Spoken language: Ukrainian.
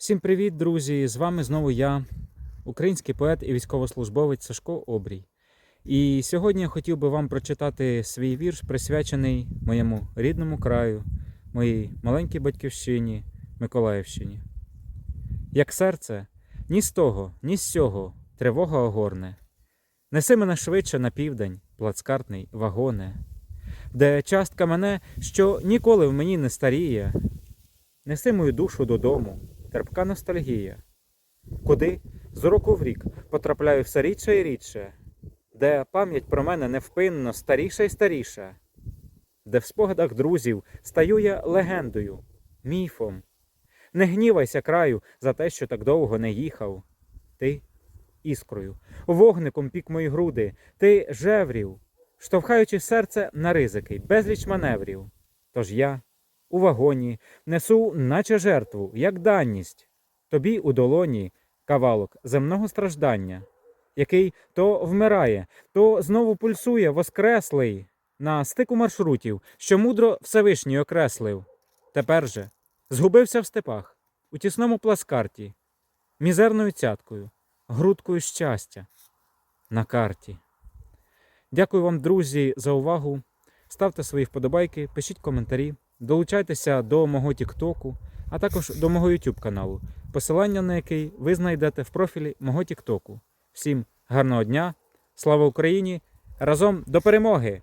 Всім привіт, друзі! З вами знову я, український поет і військовослужбовець Сашко Обрій. І сьогодні я хотів би вам прочитати свій вірш, присвячений моєму рідному краю, моїй маленькій батьківщині Миколаївщині. Як серце, ні з того, ні з сього тривога огорне. Неси мене швидше на південь, плацкартний вагоне, де частка мене, що ніколи в мені не старіє. Неси мою душу додому, терпка ностальгія. Куди з року в рік потрапляю все рідше і рідше, де пам'ять про мене невпинно старіша і старіша, де в спогадах друзів стаю я легендою, міфом. Не гнівайся краю за те, що так довго не їхав. Ти іскрою, вогником пік мої груди, ти жеврів, штовхаючи серце на ризики, безліч маневрів. Тож я у вагоні несу, наче жертву, як данність, тобі у долоні кавалок земного страждання, який то вмирає, то знову пульсує воскреслий на стику маршрутів, що мудро Всевишній окреслив. Тепер же згубився в степах, у тісному пласкарті, мізерною цяткою, грудкою щастя на карті. Дякую вам, друзі, за увагу. Ставте свої вподобайки, пишіть коментарі, долучайтеся до мого Тіктоку, а також до мого YouTube каналу, посилання на який ви знайдете в профілі мого Тіктоку. Всім гарного дня, слава Україні! Разом до перемоги!